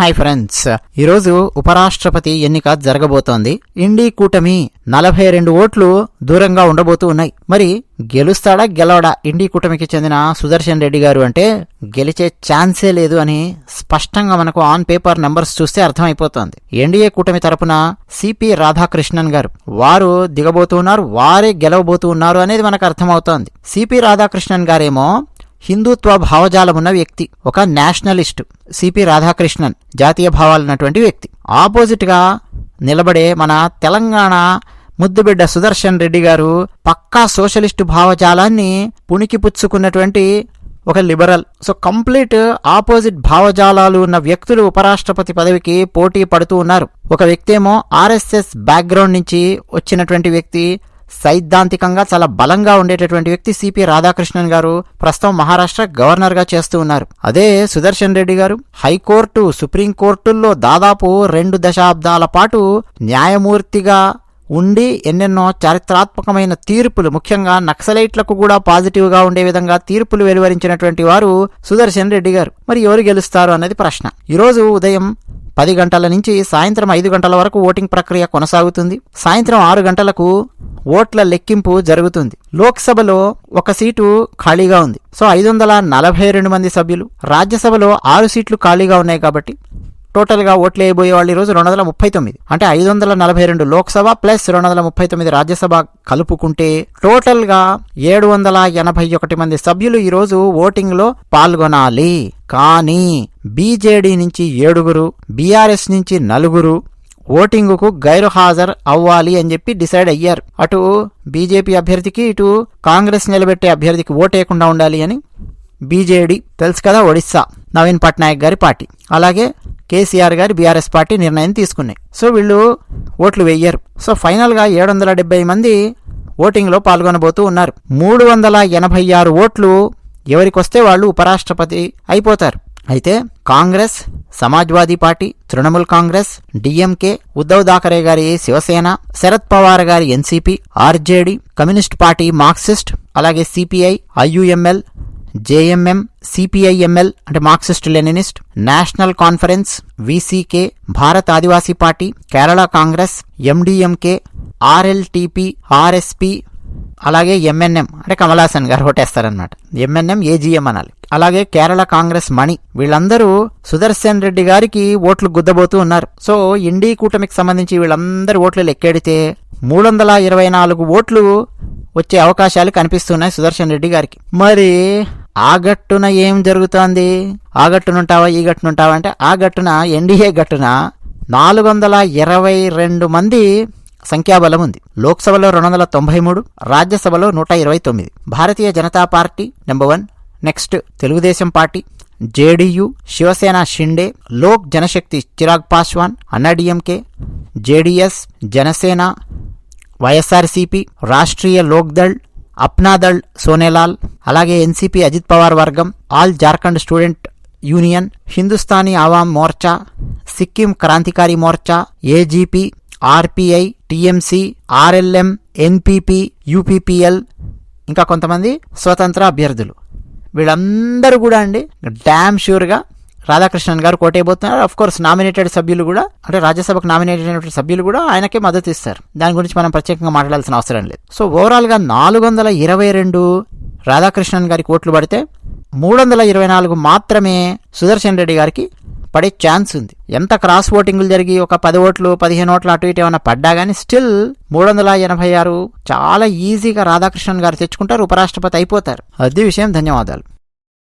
Hi friends. ఈరోజు ఉపరాష్ట్రపతి ఎన్నిక జరగబోతోంది. ఇండి కూటమి నలభై రెండు ఓట్లు దూరంగా ఉండబోతూ ఉన్నాయి. మరి గెలుస్తాడా గెలవడా? ఇండి కూటమికి చెందిన సుదర్శన్ రెడ్డి గారు అంటే గెలిచే ఛాన్సే లేదు అని స్పష్టంగా మనకు ఆన్ పేపర్ నెంబర్స్ చూస్తే అర్థమైపోతోంది. ఎన్డీఏ కూటమి తరపున సిపి రాధాకృష్ణన్ గారు వారు దిగబోతున్నారు వారే గెలవబోతూ ఉన్నారు అనేది మనకు అర్థమవుతోంది. సిపి రాధాకృష్ణన్ గారేమో హిందుత్వ భావజాలమున్న వ్యక్తి ఒక నేషనలిస్ట్ సిపి రాధాకృష్ణన్ జాతీయ భావాలున్నటువంటి వ్యక్తి. ఆపోజిట్గా నిలబడే మన తెలంగాణ ముద్దుబిడ్డ సుదర్శన్ రెడ్డి గారు పక్కా సోషలిస్టు భావజాలాన్ని పుణికిపుచ్చుకున్నటువంటి ఒక లిబరల్. సో కంప్లీట్ ఆపోజిట్ భావజాలాలు ఉన్న వ్యక్తులు ఉపరాష్ట్రపతి పదవికి పోటీ పడుతూ ఉన్నారు. ఒక వ్యక్తి ఏమో ఆర్ఎస్ఎస్ బ్యాక్గ్రౌండ్ నుంచి వచ్చినటువంటి వ్యక్తి సైద్ధాంతికంగా చాలా బలంగా ఉండేటటువంటి వ్యక్తి సిపి రాధాకృష్ణన్ గారు ప్రస్తుతం మహారాష్ట్ర గవర్నర్గా చేస్తూ ఉన్నారు. అదే సుదర్శన్ రెడ్డి గారు హైకోర్టు సుప్రీంకోర్టుల్లో దాదాపు రెండు దశాబ్దాల పాటు న్యాయమూర్తిగా ఉండి ఎన్నెన్నో చారిత్రాత్మకమైన తీర్పులు ముఖ్యంగా నక్సలైట్లకు కూడా పాజిటివ్గా ఉండే విధంగా తీర్పులు వెలువరించినటువంటి వారు సుదర్శన్ రెడ్డి గారు. మరి ఎవరు గెలుస్తారు అన్నది ప్రశ్న. ఈరోజు ఉదయం పది గంటల నుంచి సాయంత్రం ఐదు గంటల వరకు ఓటింగ్ ప్రక్రియ కొనసాగుతుంది. సాయంత్రం ఆరు గంటలకు ఓట్ల లెక్కింపు జరుగుతుంది. లోక్సభలో ఒక సీటు ఖాళీగా ఉంది. సో ఐదు వందల నలభై రెండు మంది సభ్యులు. రాజ్యసభలో ఆరు సీట్లు ఖాళీగా ఉన్నాయి కాబట్టి టోటల్గా ఓట్లు వేయబోయే వాళ్ళు ఈరోజు రెండు వందల ముప్పై తొమ్మిది. అంటే ఐదు వందల నలభై రెండు లోక్సభ ప్లస్ రెండు వందల ముప్పై తొమ్మిది రాజ్యసభ కలుపుకుంటే టోటల్గా ఏడు వందల ఎనభై ఒకటి మంది సభ్యులు ఈరోజు ఓటింగ్లో పాల్గొనాలి. కానీ బీజేడీ నుంచి ఏడుగురు బీఆర్ఎస్ నుంచి నలుగురు ఓటింగుకు గైరు హాజరు అవ్వాలి అని చెప్పి డిసైడ్ అయ్యారు. అటు బీజేపీ అభ్యర్థికి ఇటు కాంగ్రెస్ నిలబెట్టే అభ్యర్థికి ఓటేయకుండా ఉండాలి అని బీజేడీ తెలుసు కదా ఒడిస్సా నవీన్ పట్నాయక్ గారి పార్టీ. అలాగే కేసీఆర్ గారి బీఆర్ఎస్ పార్టీ నిర్ణయం తీసుకున్నాయి. సో వీళ్ళు ఓట్లు వెయ్యారు సో ఫైనల్గా ఏడు వందల డెబ్బై మంది ఓటింగ్లో పాల్గొనబోతూ ఉన్నారు. మూడు వందల ఎనభై ఆరు ఓట్లు ఎవరికొస్తే వాళ్ళు ఉపరాష్ట్రపతి అయిపోతారు. అయితే కాంగ్రెస్ సమాజ్వాదీ పార్టీ తృణమూల్ కాంగ్రెస్ డిఎంకే ఉద్దవ్ థాకరే గారి శివసేన శరద్ పవార్ గారి NCP RJD communist party marxist అలాగే సిపిఐ ఐయుఎంఎల్ జేఎంఎం సిపిఐఎంఎల్ అంటే marxist leninist national conference VCK Bharat Adivasi party Kerala Congress MDMK RLTP RSP అలాగే ఎంఎన్ఎం అంటే కమలాసన్ గారు ఓటేస్తారనమాట ఎంఎన్ఎం ఏజీఎం అనాలి. అలాగే కేరళ కాంగ్రెస్ మణి వీళ్ళందరూ సుదర్శన్ రెడ్డి గారికి ఓట్లు గుద్దబోతూ ఉన్నారు. సో ఇండీ కూటమికి సంబంధించి వీళ్ళందరి ఓట్లు లెక్కెడితే మూడు వందల ఇరవై నాలుగు ఓట్లు వచ్చే అవకాశాలు కనిపిస్తున్నాయి సుదర్శన్ రెడ్డి గారికి. మరి ఆ గట్టున ఏం జరుగుతోంది? ఆ గట్టునుంటావా ఈ గట్టునుంటావా అంటే ఆ గట్టున ఎన్డీఏ గట్టున నాలుగు వందల ఇరవై రెండు మంది సంఖ్యాబలం ఉంది. లోక్సభలో రెండు వందల తొంభై మూడు రాజ్యసభలో నూట ఇరవై తొమ్మిది. Bharatiya Janata party number one. Next Telugu Desam party. JDU Shiv Sena Shinde Lok Janshakti Chirag Paswan Anna DMK JDS Janasena YSRCP Rashtriya Lok Dal Apna Dal Sonelal అలాగే ఎన్సీపీ అజిత్ పవార్ వర్గం all Jharkhand student union Hindustani Awam Morcha Sikkim Krantikari Morcha AGP RPI TMC RLM NPP UPPL ఇంకా కొంతమంది స్వతంత్ర అభ్యర్థులు. వీళ్ళందరూ కూడా అండి dam షూర్గా Radhakrishnan గారు కోటైపోతున్నారు అఫ్ కోర్స్ నామినేటెడ్ సభ్యులు కూడా అంటే రాజ్యసభకు నామినేటెడ్ అయినటువంటి సభ్యులు కూడా ఆయనకే మద్దతు ఇస్తారు. దాని గురించి మనం ప్రత్యేకంగా మాట్లాడాల్సిన అవసరం లేదు. సో ఓవరాల్గా నాలుగు వందల ఇరవై రెండు రాధాకృష్ణన్ గారికి ఓట్లు పడితే మూడు వందల ఇరవై నాలుగు మాత్రమే సుదర్శన్ రెడ్డి గారికి పడే ఛాన్స్ ఉంది. ఎంత క్రాస్ ఓటింగ్లు జరిగి ఒక పది ఓట్లు పదిహేను ఓట్లు అటు ఇటు ఏమైనా పడ్డా కానీ స్టిల్ మూడు వందల ఎనభై ఆరు చాలా ఈజీగా రాధాకృష్ణన్ గారు తెచ్చుకుంటారు ఉపరాష్ట్రపతి అయిపోతారు. అది విషయం ధన్యవాదాలు.